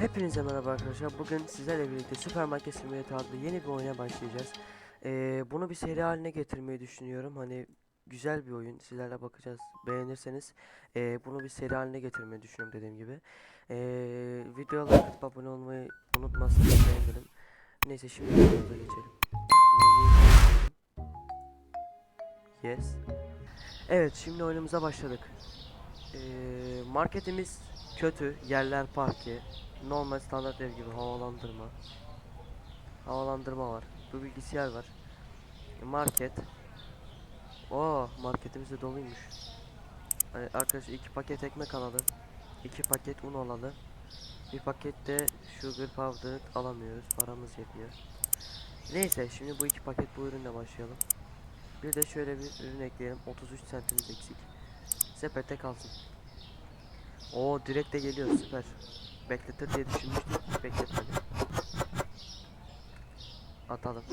Hepinize merhaba arkadaşlar. Bugün sizlerle birlikte Süpermarket Simulator adlı yeni bir oyuna başlayacağız. Ee, bunu bir seri haline getirmeyi düşünüyorum. Hani güzel bir oyun. Sizlerle bakacağız. Beğenirseniz ee, bunu bir seri haline getirmeyi düşünüyorum dediğim gibi. Ee, videoya like abone olmayı unutmazsanız sevinirim. Neyse şimdi videomuza geçelim. Yes. Evet şimdi oyunumuza başladık. Ee, marketimiz kötü. Yerler parke. Normal standart ev gibi havalandırma. Havalandırma var. Bu bilgisayar var. Market. Oo marketimiz de doluymuş. Hani arkadaşlar iki paket ekmek alalım. iki paket un alalım. Bir paket de sugar powder alamıyoruz. Paramız yetmiyor. Neyse şimdi bu iki paket bu ürünle başlayalım. Bir de şöyle bir ürün ekleyelim. 33 centimiz eksik. Sepette kalsın. Oo direkt de geliyor süper. Bekletir diye düşünmüştüm. Bekletmedi. Atalım.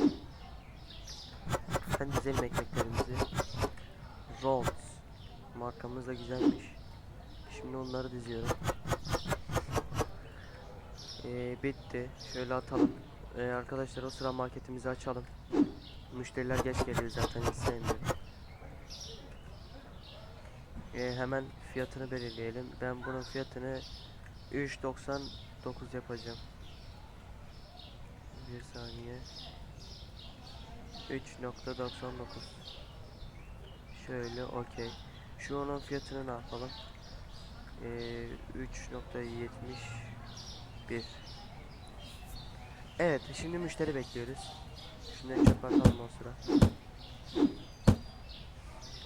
Ben dizelim ekmeklerimizi. Rolls. Markamız da güzelmiş. Şimdi onları diziyorum. Ee, bitti. Şöyle atalım. Ee, arkadaşlar o sıra marketimizi açalım. Müşteriler geç geliyor zaten hiç sevmiyorum. Ee, hemen fiyatını belirleyelim. Ben bunun fiyatını 3.99 yapacağım. Bir saniye. 3.99 Şöyle okey. Şu onun fiyatını ne yapalım? Ee, 3.71 Evet şimdi müşteri bekliyoruz. Şunları çöp atalım o sıra.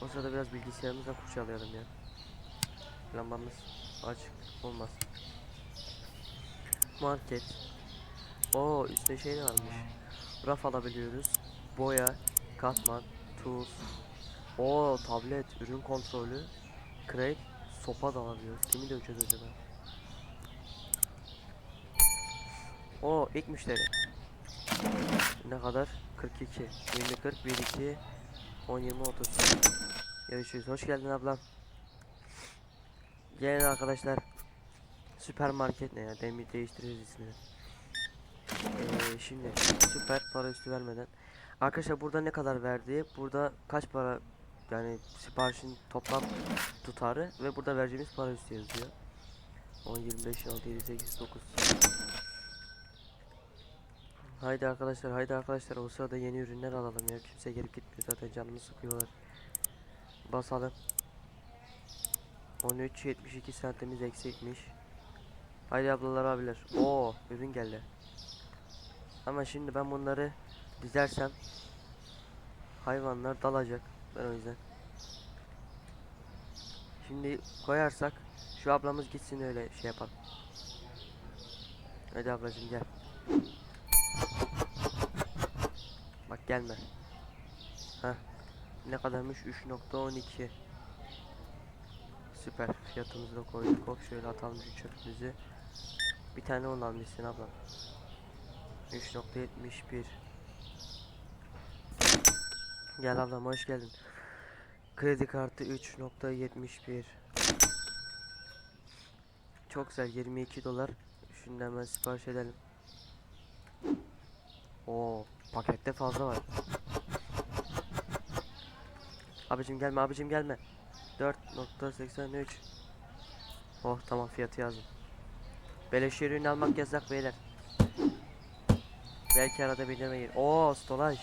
O sırada biraz bilgisayarımızla kurcalayalım ya. Lambamız açık olmaz. Market. Oo üstte şey de varmış. Raf alabiliyoruz. Boya, katman, tools. Oo tablet, ürün kontrolü. Crate, sopa da alabiliyoruz. Kimi döveceğiz acaba? Oo ilk müşteri. Ne kadar? 42. 20 40 1 2 10 20 30. Görüşürüz. Hoş geldin ablam. Gelin arkadaşlar. Süpermarket ne ya? Demin değiştiririz ismini. Ee, şimdi süper para üstü vermeden. Arkadaşlar burada ne kadar verdi? Burada kaç para yani siparişin toplam tutarı ve burada vereceğimiz para üstü yazıyor. 10 25 6 7 8 9 Haydi arkadaşlar haydi arkadaşlar o sırada yeni ürünler alalım ya kimse gelip gitmiyor zaten canımı sıkıyorlar. Basalım. 13 72 sentimiz eksikmiş. Haydi ablalar abiler. Oo ürün geldi. Ama şimdi ben bunları dizersem hayvanlar dalacak. Ben o yüzden. Şimdi koyarsak şu ablamız gitsin öyle şey yapalım. Hadi ablacığım gel. Bak gelme. Heh. Ne kadarmış? 3.12 Süper. Fiyatımızı da koyduk. Hop şöyle atalım şu çöpümüzü. Bir tane onu almışsın abla. 3.71 Gel ablam hoş geldin. Kredi kartı 3.71 Çok güzel 22 dolar. Şunu hemen sipariş edelim. Oo, pakette fazla var. Abicim gelme, abicim gelme. 4.83 Oh tamam fiyatı yazdım. Beleş ürün almak yasak beyler. Belki arada bilmeyin. Oo stolaj.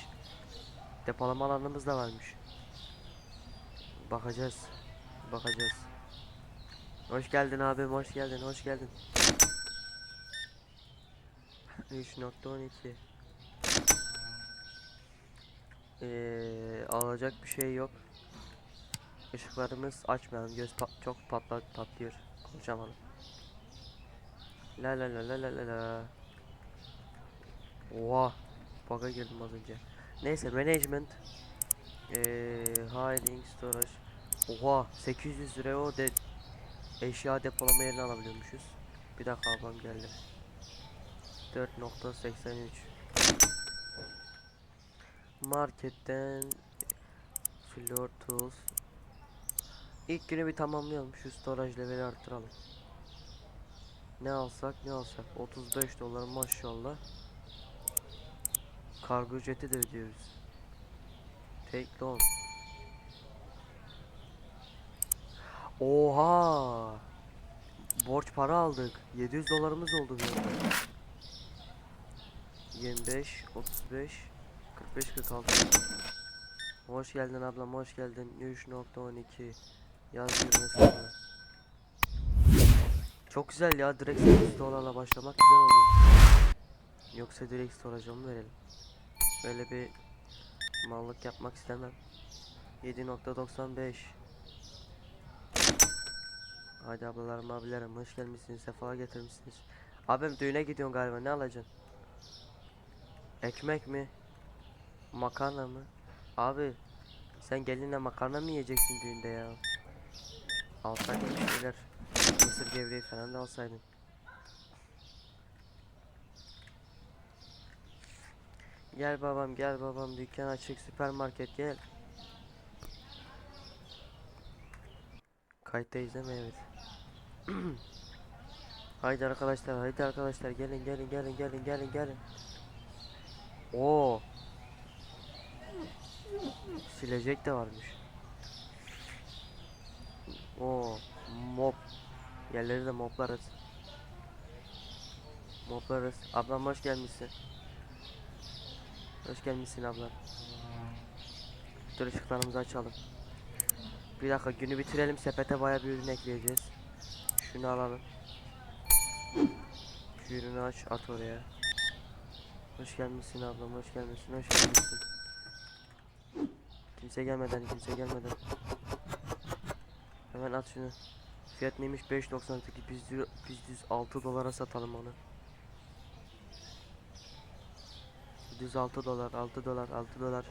Depolama alanımız da varmış. Bakacağız. Bakacağız. Hoş geldin abim, hoş geldin, hoş geldin. 3.12 Ee, alacak bir şey yok. Işıklarımız açmayalım. Göz pat çok patla patlıyor. Konuşamadım. La la la la la la la. Oha. Bug'a girdim az önce. Neyse management. Ee, hiding storage. Oha 800 liraya o de eşya depolama yerini alabiliyormuşuz. Bir dakika ablam geldi. 4.83 Marketten Floor Tools İlk günü bir tamamlayalım. Şu storage leveli arttıralım. Ne alsak ne alsak 35 dolar maşallah. Kargo ücreti de ödüyoruz. Take loan. Oha! Borç para aldık. 700 dolarımız oldu bir anda. 25, 35, 45, 46. Hoş geldin ablam, hoş geldin. 3.12 Yaz yürüme sonra. Çok güzel ya, direkt 8 dolarla başlamak güzel oluyor. Yoksa direkt storage'a mı verelim? Böyle bir mallık yapmak istemem. 7.95 Haydi ablalarım abilerim hoş gelmişsiniz sefa getirmişsiniz Abim düğüne gidiyorsun galiba ne alacaksın? Ekmek mi? Makarna mı? Abi sen gelinle makarna mı yiyeceksin düğünde ya? Alsaydın şeyler Mısır gevreği falan da alsaydın Gel babam gel babam dükkan açık süpermarket gel Kayıttayız değil mi? Evet. haydi arkadaşlar, haydi arkadaşlar gelin gelin gelin gelin gelin gelin. Oo. Silecek de varmış. Oo, mop. Yerleri de moplarız. Moplarız. Ablam hoş gelmişsin. Hoş gelmişsin ablam. Dur ışıklarımızı açalım. Bir dakika günü bitirelim sepete baya bir ürün ekleyeceğiz. Şunu alalım. Şu ürünü aç at oraya. Hoş gelmişsin ablam hoş gelmişsin hoş gelmişsin. Kimse gelmeden kimse gelmeden. Hemen at şunu. Fiyat neymiş 5.98 biz, biz düz 6 dolara satalım onu. Düz 6 dolar 6 dolar 6 dolar.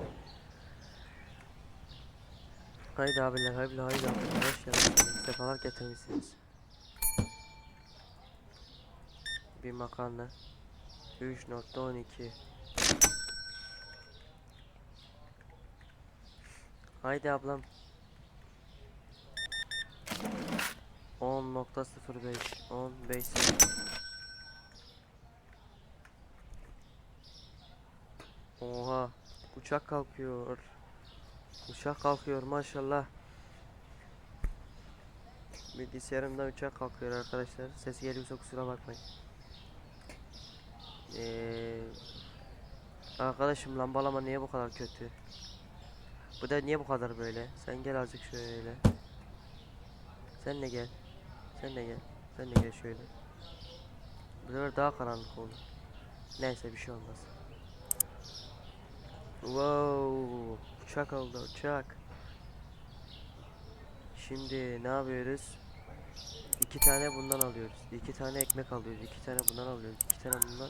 Haydi abiler, haydi haydi abiler, hoş geldiniz. Sefalar getirmişsiniz. Bir makarna. 3.12 Haydi ablam. 10.05 15 Oha uçak kalkıyor. Uçak kalkıyor maşallah. Bilgisayarımdan uçak kalkıyor arkadaşlar. Ses geliyorsa kusura bakmayın. Ee, arkadaşım lambalama niye bu kadar kötü? Bu da niye bu kadar böyle? Sen gel azıcık şöyle. Sen de gel. Sen de gel. Sen de gel şöyle. Bu sefer daha karanlık oldu. Neyse bir şey olmaz. Wow, uçak oldu uçak. Şimdi ne yapıyoruz? İki tane bundan alıyoruz. İki tane ekmek alıyoruz. İki tane bundan alıyoruz. İki tane bundan.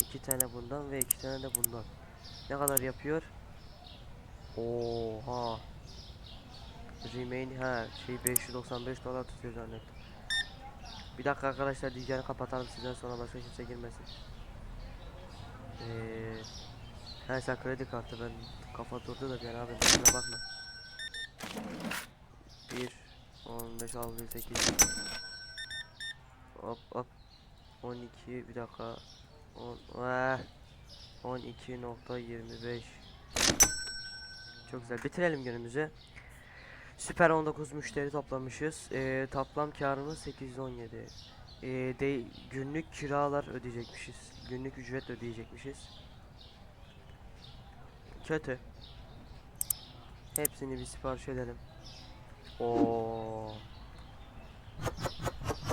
iki tane bundan ve iki tane de bundan. Ne kadar yapıyor? Oha. Remain ha şey 595 dolar tutuyor zannettim. Bir dakika arkadaşlar dükkanı kapatalım sizden sonra başka kimse girmesin. Eee He sen kredi kartı ben kafa durdu da bir abi bakma. 1 15 6 8 Hop hop 12 bir dakika 10 eh, 12.25 Çok güzel bitirelim günümüzü. Süper 19 müşteri toplamışız. Ee, toplam karımız 817. Ee, de, günlük kiralar ödeyecekmişiz. Günlük ücret ödeyecekmişiz. Kötü. Hepsini bir sipariş edelim. Oo.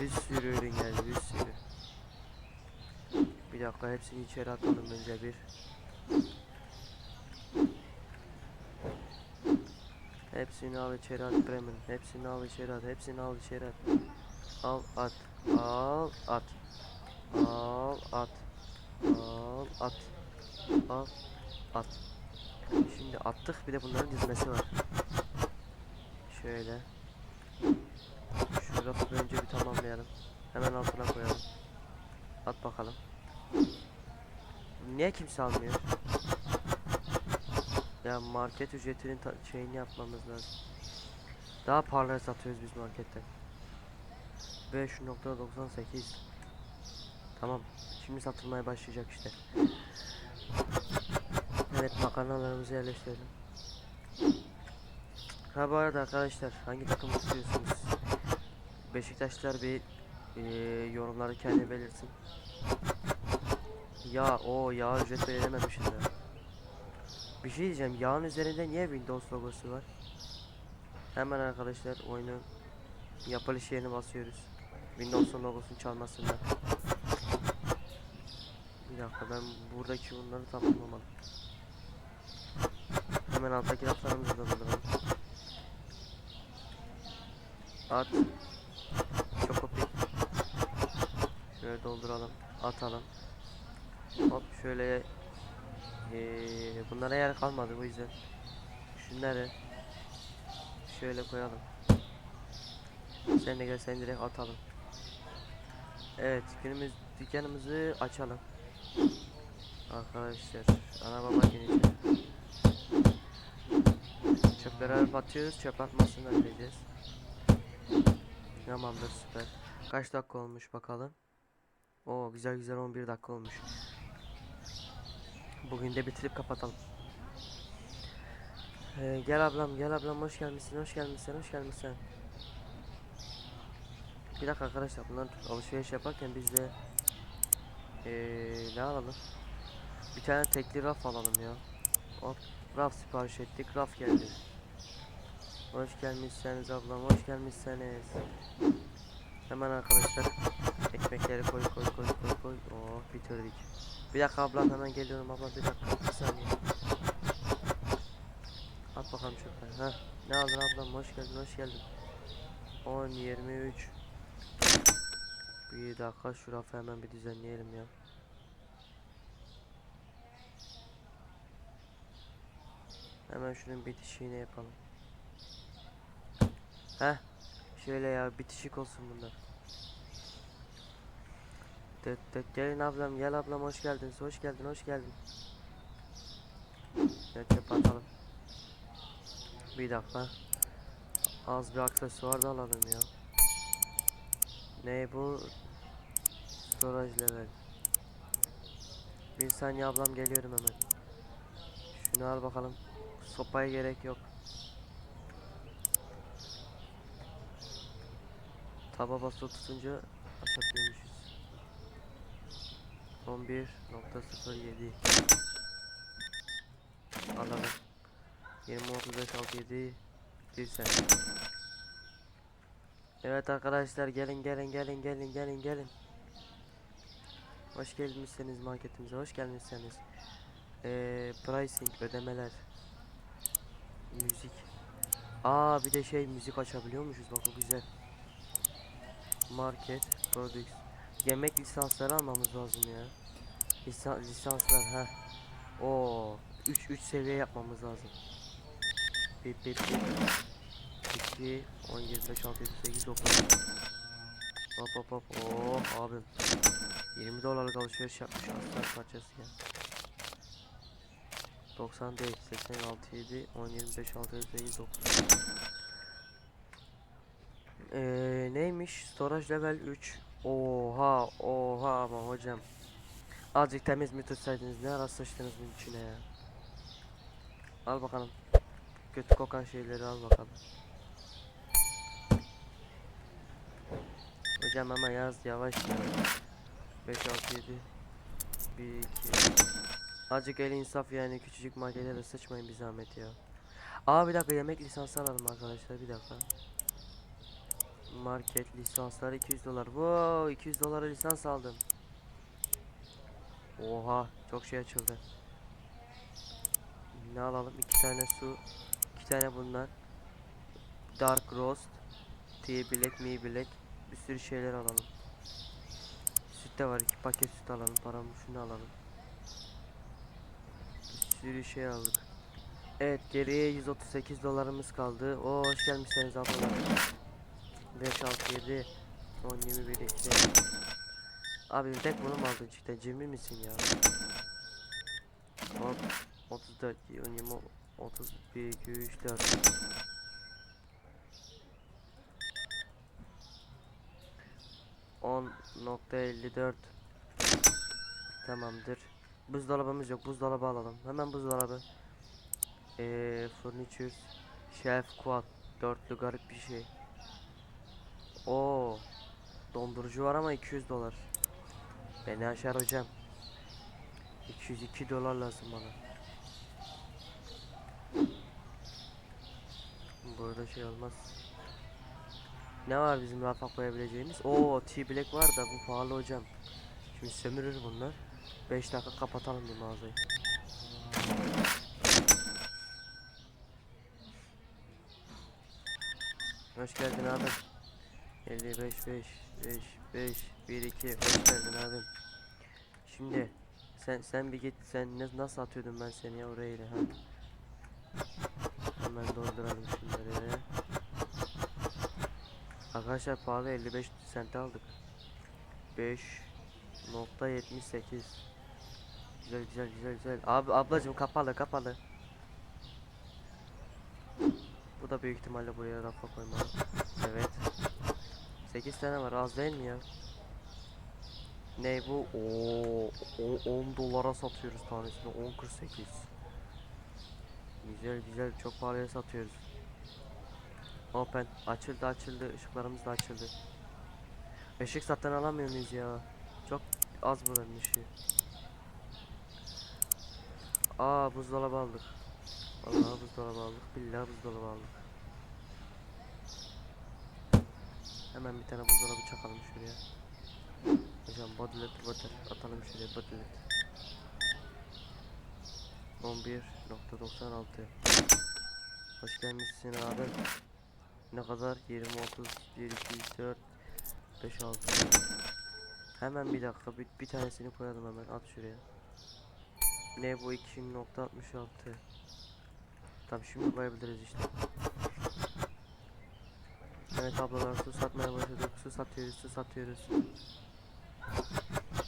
Bir sürü ürün geldi, bir sürü. Bir dakika hepsini içeri atalım önce bir. Hepsini al içeri at Bremen. Hepsini al içeri at. Hepsini al içeri at. Al at. Al at. Al at. Al at. Al at. Şimdi attık bir de bunların dizmesi var. Şöyle. Şu önce bir tamamlayalım. Hemen altına koyalım. At bakalım. Niye kimse almıyor? Ya market ücretinin şeyini yapmamız lazım. Daha pahalıya satıyoruz biz markette. 5.98 Tamam. Şimdi satılmaya başlayacak işte. Evet makarnalarımızı yerleştirelim. Ha bu arada arkadaşlar hangi takım tutuyorsunuz? Beşiktaşlar bir eee yorumları kendi belirsin. Ya o yağ ücret belirlememişiz ya. Bir şey diyeceğim yağın üzerinde niye Windows logosu var? Hemen arkadaşlar oyunun yapılış yerini basıyoruz. Windows'un logosunu çalmasınlar. Bir dakika ben buradaki bunları tamamlamadım. Hemen alttaki raflarımızı da dolduralım. At. Çokopik. Şöyle dolduralım. Atalım. Hop şöyle ee, bunlara yer kalmadı bu yüzden. Şunları şöyle koyalım. Sen de gel sen direkt atalım. Evet günümüz dükkanımızı açalım. Arkadaşlar ana baba günü Çöpleri alıp atıyoruz çöp atmasını ödeyeceğiz. Tamamdır süper. Kaç dakika olmuş bakalım. Oo güzel güzel 11 dakika olmuş. Bugün de bitirip kapatalım. Ee, gel ablam gel ablam hoş gelmişsin hoş gelmişsin hoş gelmişsin. Bir dakika arkadaşlar bunlar alışveriş yaparken biz de ee, ne alalım? Bir tane tekli raf alalım ya. Hop raf sipariş ettik raf geldi. Hoş gelmişsiniz ablam hoş gelmişsiniz. Hemen arkadaşlar ekmekleri koy koy koy koy koy. Oh bitirdik. Bir dakika ablam hemen geliyorum abla bir dakika bir saniye. At bakalım çöpleri. Ha ne aldın ablam hoş geldin hoş geldin. 10 23 Bir dakika şu rafı hemen bir düzenleyelim ya. Hemen şunun bitişiğini yapalım. Heh. Şöyle ya bitişik olsun bunlar. Tıt tıt gelin ablam gel ablam hoş geldin hoş geldin hoş geldin. Evet çöp atalım. Bir dakika. Az bir aksesuar da alalım ya. Ne bu? Storage level. Bir saniye ablam geliyorum hemen. Şunu al bakalım. Sopaya gerek yok. Taba basılı tutunca açabiliyormuşuz. 11.07 Alalım. 20 35 67 bir sen. Evet arkadaşlar gelin gelin gelin gelin gelin gelin. Hoş gelmişsiniz marketimize hoş gelmişsiniz. Ee, pricing ödemeler. Müzik. Aa bir de şey müzik açabiliyormuşuz bak o güzel. Market, products. Yemek lisansları almamız lazım ya. Lisan, lisanslar ha. O 3 3 seviye yapmamız lazım. Bip bip bip. 2 10 25 6 7 8 9 Hop hop hop. Oh abim. 20 dolarlık alışveriş yapmış aslan parçası ya. 90 değil 86 7 10 25 6 7 8 9 Eee neymiş storage level 3 Oha oha ama hocam. Azıcık temiz mi tutsaydınız ne ara sıçtınız bunun içine ya? Al bakalım. Kötü kokan şeyleri al bakalım. Hocam ama yaz yavaş ya. 5 6 7 1 2 Azıcık el insaf yani küçücük marketlere sıçmayın bir zahmet ya. Aa bir dakika yemek lisansı alalım arkadaşlar bir dakika Market lisanslar 200 dolar. Wow 200 dolara lisans aldım. Oha çok şey açıldı. Ne alalım? iki tane su, iki tane bunlar. Dark roast, tea black, me black. Bir sürü şeyler alalım. Süt de var. iki paket süt alalım. Paramı şunu alalım. Bir sürü şey aldık. Evet geriye 138 dolarımız kaldı. Oo hoş gelmişsiniz ablalar. 5 6 7 10 21 2 Abi tek bunu mu aldın cidden cimri misin ya? Hop 34 10 20 31 2 3 4 10.54 Tamamdır. Buzdolabımız yok. Buzdolabı alalım. Hemen buzdolabı. Eee furniture shelf quad dörtlü garip bir şey. Oo. Dondurucu var ama 200 dolar. Beni aşar hocam. 202 dolar lazım bana. Burada şey olmaz. Ne var bizim rafa koyabileceğimiz? Oo T-Black var da bu pahalı hocam. Şimdi sömürür bunlar. 5 dakika kapatalım bir mağazayı. Hoş geldin abi. 55 5 5 5 1 2 hoş geldin abim. Şimdi sen sen bir git sen ne, nasıl atıyordum ben seni ya oraya ile ha. Hemen dolduralım şunları. Arkadaşlar pahalı 55 sente aldık. 5.78 Güzel güzel güzel güzel. Abi ablacım kapalı kapalı. Bu da büyük ihtimalle buraya rafa koymalı. Evet. 8 tane var az değil mi ya? Ne bu? Oo, o 10 dolara satıyoruz tanesini 10.48. Güzel güzel çok pahalıya satıyoruz. Open açıldı açıldı ışıklarımız da açıldı. Işık zaten alamıyor muyuz ya? Çok az buranın ışığı. Aa buzdolabı aldık. Vallahi buzdolabı aldık. Billahi buzdolabı aldık. Hemen bir tane buzdolabı çakalım şuraya. Hocam bodylet water atalım şuraya bodylet. 11.96 Hoş gelmişsin abi. Ne kadar? 20 30 1 2 4 5 6 Hemen bir dakika bir, bir tanesini koyalım hemen at şuraya. Ne bu 2.66 Tamam şimdi koyabiliriz işte. Evet ablalar su satmaya başladık. Su satıyoruz, su satıyoruz.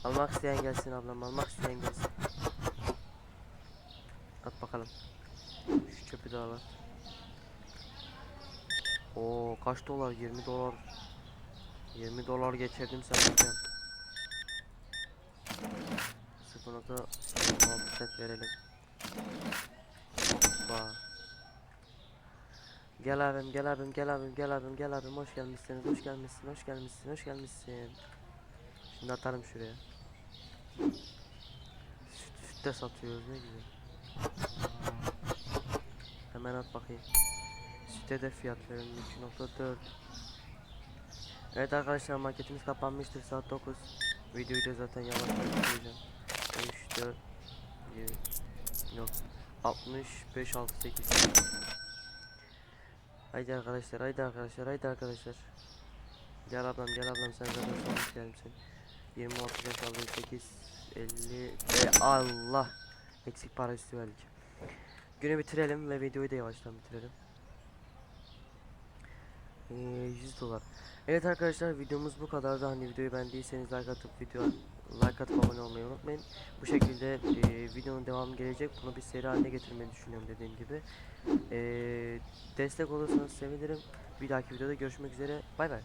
Almak isteyen gelsin ablam, almak isteyen gelsin. At bakalım. Şu çöpü de al at. Oo kaç dolar? 20 dolar. 20 dolar geçirdim sen hocam. 0.6 set verelim. Hoppa. Gel abim, gel abim, gel abim, gel abim, gel abim. Hoş gelmişsiniz, hoş gelmişsin, hoş gelmişsin, hoş gelmişsin. Şimdi atarım şuraya. Süt, süt de satıyoruz ne güzel. Hemen at bakayım. Süte de fiyat verelim 2.4. Evet arkadaşlar marketimiz kapanmıştır saat 9. Videoyu da zaten yavaş yavaş bitireceğim. 3 4 7 yok 65 6 8 Haydi arkadaşlar haydi arkadaşlar haydi arkadaşlar. Gel ablam gel ablam sen zaten son gelmişsin. 20 35 68 50 ve Allah! Eksik para üstü verdik. Günü bitirelim ve videoyu da yavaştan bitirelim. Ee, 100 dolar. Evet arkadaşlar videomuz bu kadardı. Hani videoyu beğendiyseniz like atıp video like atıp abone olmayı unutmayın. Bu şekilde e, videonun devamı gelecek. Bunu bir seri haline getirmeyi düşünüyorum dediğim gibi. E, destek olursanız sevinirim. Bir dahaki videoda görüşmek üzere. Bay bay.